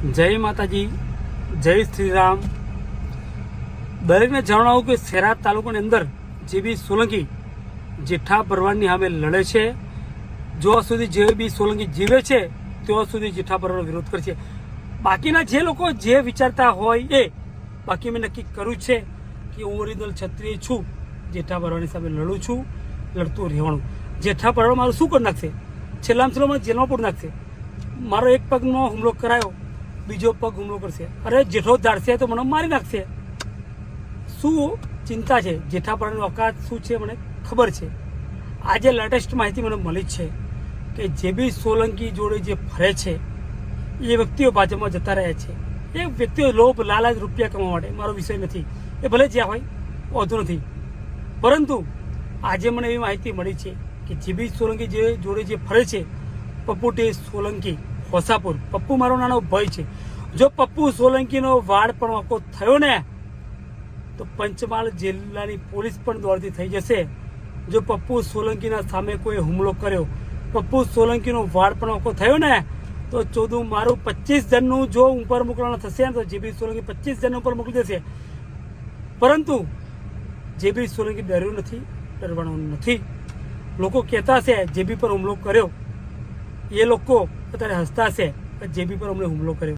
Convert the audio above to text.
જય માતાજી, જય શ્રી રામ દરેકને જણાવું કે શેરાત તાલુકાની અંદર જે બી સોલંકી જેઠા ભરવાડની સામે લડે છે, જો સુધી જે બી સોલંકી જીવે છે ત્યાં સુધી જેઠા ભરવાડનો વિરોધ કરશે બાકીના જે લોકો જે વિચારતા હોય એ બાકી મેં નક્કી કર્યું છે કે હું ઓરિજિનલ ક્ષત્રિય છું, જેઠા ભરવાડની સામે લડું છું, લડતું રહેવાનું. જેઠા ભરવાડ મારું શું કરી નાખશે? છેલ્લામાં છેલ્લામાં જેલમાં પણ નાખશે. મારો એક પગનો હુમલો કરાયો. બીજો પગ હુમલો કરશે. અરે, જેઠો ધાડશે તો મને મારી નાખશે. શું ચિંતા છે? જેઠાપરાની ઓકાત શું છે મને ખબર છે. આજે લેટેસ્ટ માહિતી મને મળી છે કે જે બી સોલંકી જોડે જે ફરે છે, એ વ્યક્તિઓ ભાજપમાં જતા રહ્યા છે. એ વ્યક્તિઓ લોભ, લાલચ, રૂપિયા કમાવા માટે. મારો વિષય નથી. એ ભલે જ્યાં હોય, વાંધો નથી. પરંતુ આજે મને એવી માહિતી મળી છે કે જે બી સોલંકી જે જોડે જે ફરે છે, પપુટે સોલંકી હોસાપુર પપ્પુ મારો નાનો ભય છે. જો પપ્પુ સોલંકીનો વાડ પણ વાંકો થયો ને, તો પંચમહાલ જિલ્લાની પોલીસ પણ દોડતી થઈ જશે. જો પપ્પુ સોલંકીના સામે કોઈ હુમલો કર્યો, પપ્પુ સોલંકીનો વાડ પણ વાંકો થયો ને, તો ચોદું મારું પચીસ જણનું જો ઉપર મોકલવાનું થશે ને, તો જેબી સોલંકી પચીસ જણ ઉપર મોકલી દેશે. પરંતુ જેબી સોલંકી ડર્યું નથી, ડરવાનું નથી. લોકો કહેતા છે જેબી પર હુમલો કર્યો, એ લોકો અત્યારે હસતા હશે. જેબી પર અમને હુમલો કર્યો.